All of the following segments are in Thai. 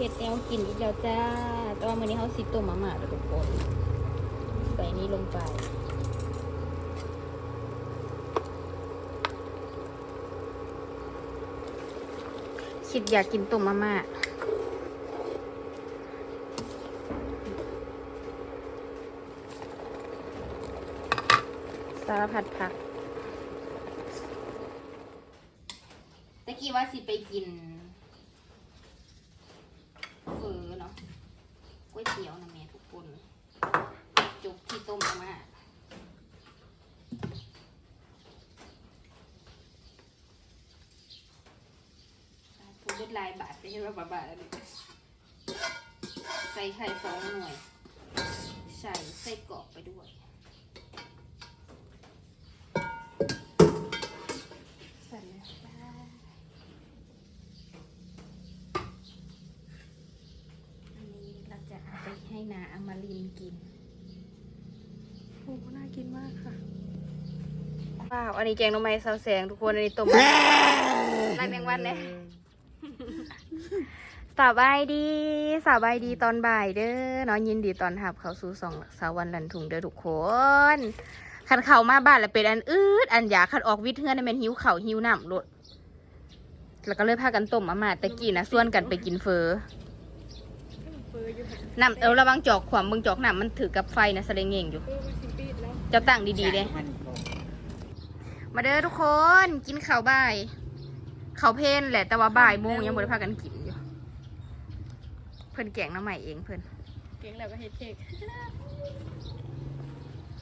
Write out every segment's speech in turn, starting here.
เผ็ดแนวกินอีกแล้วจ้า แต่ว่ามื้อนี้เขาสิต้มมาม่าทุกคน ใส่นี้ลงไปคิดอยากกินต้มมาม่าสารพัดผัก ตะกี้ว่าสิไปกินเฟอเนาะก๋วยเตี๋ยวนะแม่ทุกคนจุกที่ต้มมาม่า พูดด้วยลายบาทไปใช่ไหมบาทบาทอะไรใส่ไข่สองหน่วย ใส่ไส้กรอกไปด้วยสั่นเลยจ้าอันนี้เราจะเอาไปให้นาอมรินทร์กิน โอ้น่ากินมากค่ะ ว้าว อันนี้แกงหน้ำไม้ซาวแสงทุกคน อันนี้ต้มไล่แมงวันเลย สบายดีสบายดีตอนบ่ายเด้อเนาะยินดีตอนหับเขาสู่สองสาววันลันถุงเด้อทุกคนขันเข่ามาบ้านแล้วเป็นอันอืดอันอยากขันออกวิทย์เฮือนในแมนหิวเข่าวหิวน้ำรดแล้วก็เลยพากันต้มมาม่าตะกี้นะส่วนกันไปกินเฟอเฟออยู่ค่ะน้ำเออระวังจอกขวามมึงจอกน้ำมันถือกับไฟนะสะเลงเงงอยู่เฟอมาสิปีดแล้วเจ้าตั้งดีๆเลยมันบอกมาเด้อทุกคนกินข้าวบ่ายข้าวเพลนแหละแต่ว่าบ่ายโมงยังบ่ได้พากันกินอยู่เพิ่นแกงน้ำใหม่เองเพิ่นเก่งแล้วก็เฮ็ดเค้ก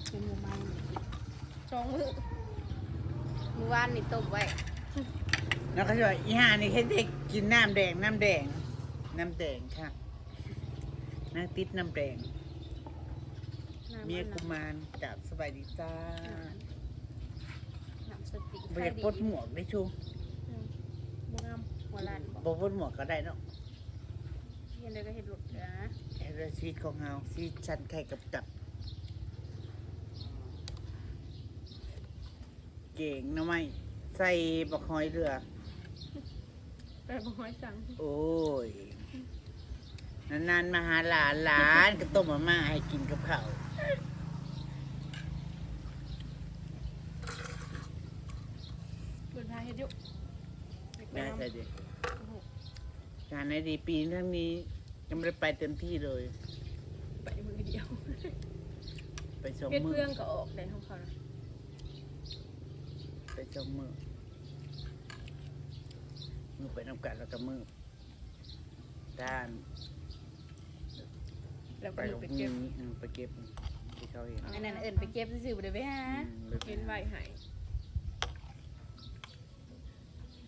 เป็นหมูมันสองมือเมื่อวานนี่ต้มไว้แล้วก็จะว่าอีห่านี่เฮ็ดเด็กกินน้ำแดงน้ำแดง น้ำแดงค่ะน้ำติดน้ำแดงน้ำเมียมันกุมารกับสบายดีจ้าน้ำสติกบ่อยากปลดหมวกได้ชูบ่งามหัวลานบอกบ่ปลดหมวกก็ได้เนาะเห็นเลยก็เห็นหลุดนะเฮ็ดอาชีพของเฮาชีวิตชันไข่กับจับ เก่งเนาะไหมใส่บักหอยเรือแต่บ่ห้อยสั่งโอ้ย นานๆมาหาหลานหลานก็ต้มมาม่าให้กินกับข้าวเปิดพาเฮ็ดอยู่น่าใช่ดิการในดีปีทั้งนี้ ยังไม่ได้ไปเต็มที่เลย ไปมือเดียวไปชมเฮ็ดมือเพื่องก็ออกได้ของเขานะไปชมมือมือไปน้ำกันแล้วก็มือด้านแล้วไปก็ลงไปนี้เก็บอืมไปเก็บที่เขาเห็นอันนั้นเอิญไปเก็บซื่อๆบ่ได้ไปหาอืมกินไว้ให้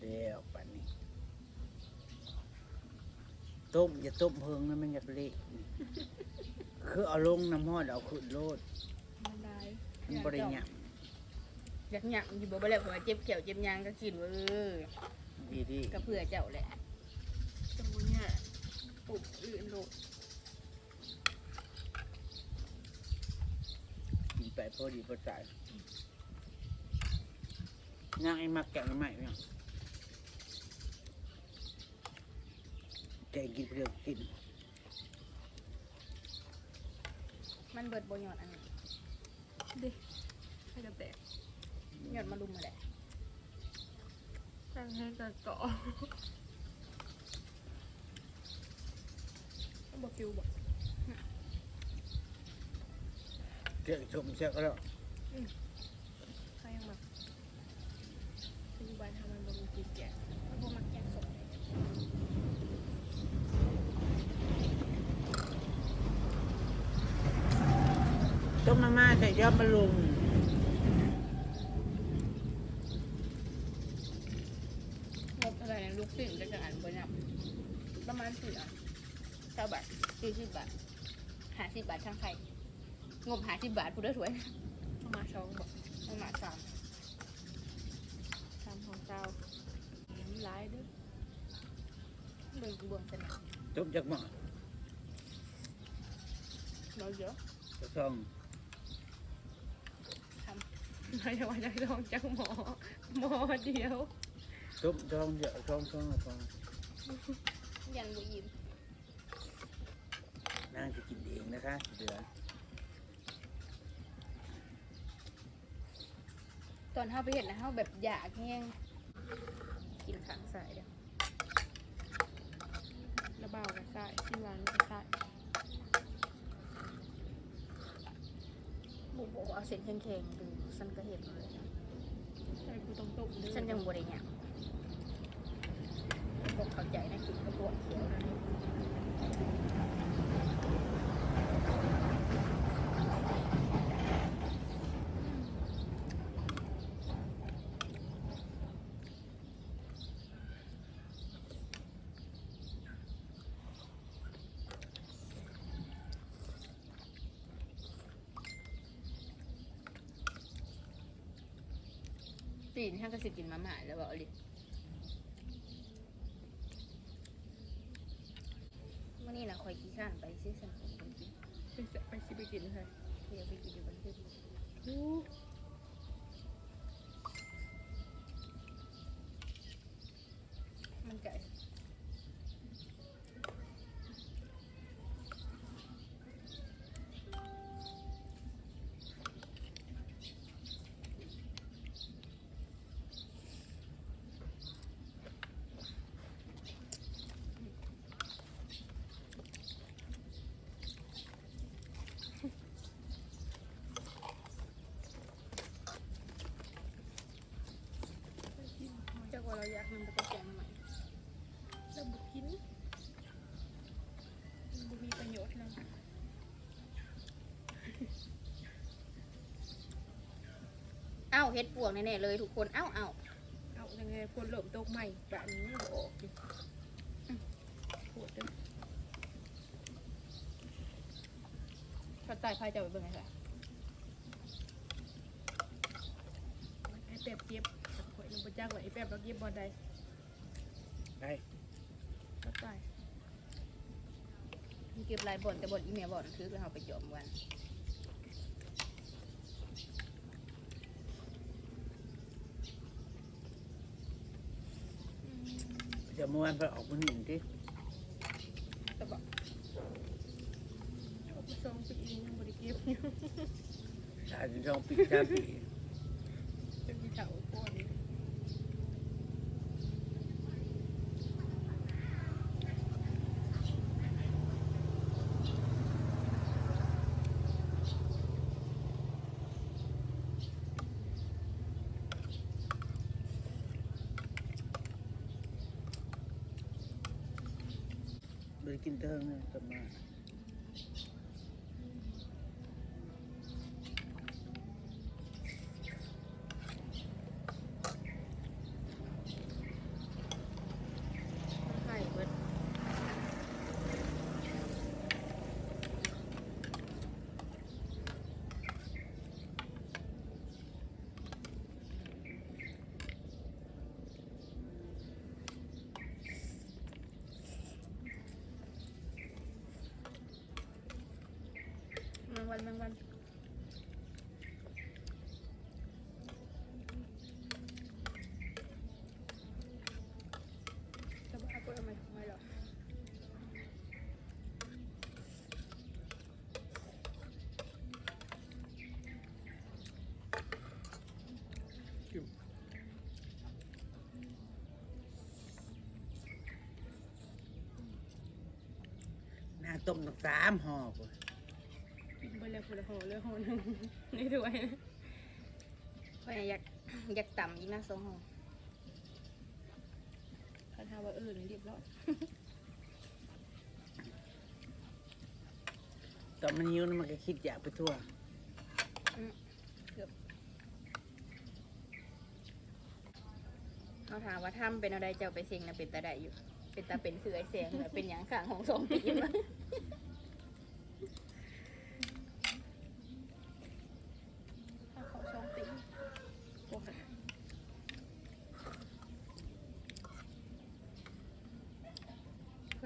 เดี๋ยวปันนี้ ต้มอย่าต้มเพิงนะมันอยากเละคือเอาลงน้ำห้อนเอาขึ้นโลดมันได้มันบริหยับอยากหยักอยู่บ่บ่แล้วเพราะว่าเจ็บเกี่ยวเจ็บยางก็กินเว้ยดีดีก็เพื่อเจ้าแหละตรงนี้ปลูกอื่นโลดกินไปพอดีพอใจย่างไอ้มักแกงใหม่เนี่ย แกงกินเปลือกกินมันเบิดบ่หยอดอันนี้ดิให้กระแตกหยอดมาลุมมาแหละตั้งให้กระเกาะบ่คิวบ่เกลือชมเสียก็แล้วใครยังแบบปัจจุบันทำมันบ่มีกินแกะพวกมักแกงสดเลย ต้มมาม่าใส่ยอดมะลุมงบเท่าไรนะลูกสิ่งจะกันอันบ่นับประมาณสี่อันเก้าบาทสี่สิบบาทหาสิบบาททั้งไข่งบหาสิบบาทพูดได้ถวยเอามาช่องบ่ประมาณสามทำของเจ้าน้ำลายด้วยเบิ่งบวงสนามต้มจากหม้อเราเยอะก ระซองเราจะว่าจะลองจักหมอ หมอเดียวต้มซองเยอะซองซองซองยันบุยิมนางจะกินเองนะคะเดือตอนเฮาไปเห็นนะเฮาแบบอยากแห้งกินข้างสายเด้อระเบากับใส่ชิ้านกับใส่ บุบอกว่าเอาเส้นแข็งๆดูฉันก็เห็นเลยใส่กูต้องต้มด้วยฉันยังบ่ได้หยังบ่เข้าใจนะกินกระบวกเขียวนะ ตีนท่านก็สิกินมาม่าแล้วบ่เอาลิมันนี้นะคอยขี้ข้านไปซื้อสันผมไปกินไปซื้อไปกินเลยเดี๋ยวไปกินอยู่บนเพื่อนมันไก่เจ้าว่าเราอ ยากนำไปแกงใหม่แล้วบุกินบุมีประโยชน์นะเอ้าเฮ็ดปวกแน่ๆเลยทุกคน เอ้าเอ้าเอายังไงคนหลบตกใหม่แบบนี้มันบ่ออกดิอืมปวดเด้อเขาตายพายจะไปเบิ่งไงคะไอ้แป๊บเก็บ ข่อยลงไปจ้างไว้ไอ้แป๊บเราเก็บบอลใดได้ก็ตายมีเก็บลายบ่อนแต่บ่อนอีเมลบ่อนคือเราไปจอมวันจะเมื่อวานไปออกมันหนึ่งที่แต่บอกเอาไปส่งไปอีกยังบริเก็บอยู่ ชาจะต้องปีชาปีจะมีเถาก้อน บริกินเติมเนี่ยกลับมา ไข่เบิด แมงวันแมงวั คนละห่อเลยห่อหนึ่งนี่ด้วยนะเพราะอยากอยากต่ำอีกนะสองห้องเขาทำว่าเออเรียบร้อยตอนมันหิวนะมันก็คิดอยากไปทั่วเขาถามว่าถ้ำเป็นอะไรเจ้าไปเซ็งนะเป็นตาได้อยู่ เป็นตาเป็นคือไอ้แสงน่ะเป็นอย่างข้างของสองปีมาถ้า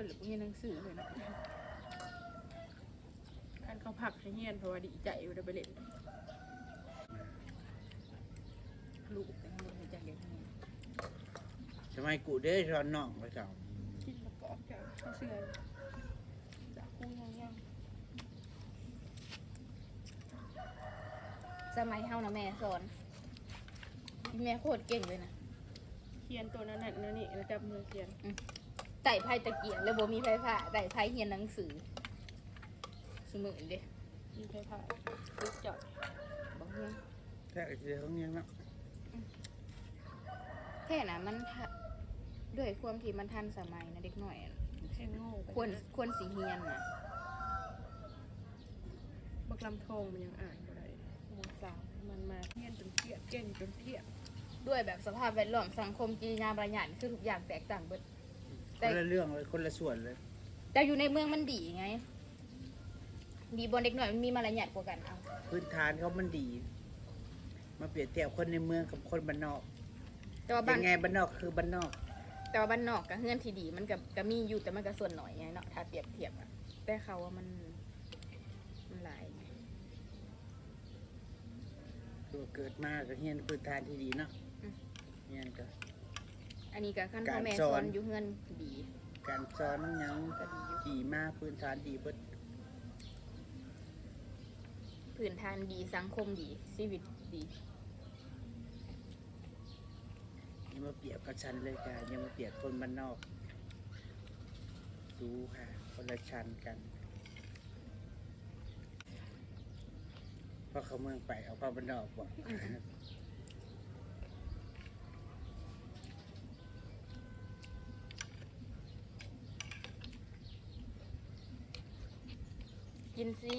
พิ่นหรือวกเรียนหนังสือเลยนะท่านเขาพักให้เฮียเพราะว่าดีใจอยู่ไปเล่นลูกแต่งมใจเย็นทำไมกูได้สอนน่องไปสอนกินมะกอกจ้ะเสือจาคู่ยังยังสมัยเฮานะแม่สอนแม่โคตรเก่งเลยนะเขียนตัวนั้นนั่นนี่แล้วจับมือเขียน ไต่ไพ่ตะเกียงแล้วบ่มีไพ่ผ่าไต่ไพ่เฮียนหนังสือสมือเด้มีไฟผ่าตึกจอดบอกเฮียนถ้าเจอเขาเนี้ยเนาะแค่น่ะมันทะด้วยความที่มันทันสมัยนะเด็กหน่อยอะแค่โง่ไปควรควรสีเฮียนน่ะบักลำทองมันยังอ่านบ่ได้โมสาวมันมาเฮียนจนเทียบเก่งจนเทียบด้วยแบบสภาพแวดล้อมสังคมกิริยามารยาทคือทุกอย่างแตกต่างเบิด คแต่ นละเรื่องเลยคนละส่วนเลยแต่อยู่ในเมืองมันดีไง ดีบนเด็กหน่อยมันมีมารยาทกว่ากันเอาพื้นฐานเขามันดี มาเปรียบเทียบคนในเมืองกับคนบ้านนอกแต่ว่าบ้ายัน งไงบ้านนอกคือบ้านนอก แต่ว่าบ้านนอกกับเฮือนที่ดีมันกับก็มีอยู่แต่มันก็ส่วนหน่อยไงเนาะถ้าเปรียบเทียบอะแต่เขาว่ามันมันหลายไงคือว่าเกิดมาก็เฮียนพื้นฐานที่ดีเนาะเฮียนก็ อันนี้ก็ขั้นพ่กาอรแม่สสออนนอยู่เฮือนดี การสอนหยังก็ดีมากพื้นฐานดีเบิดพื้นฐานดีสังคมดีชีวิตดีอย่ามาเปรียบกับฉันเลยค่ะอย่ามาเปรียบคนบ้านนอก ดูค่ะ คนละชั้นกันเพราะเขาเมืองไปเอาเข้าบ้านนอกบอก กินสิ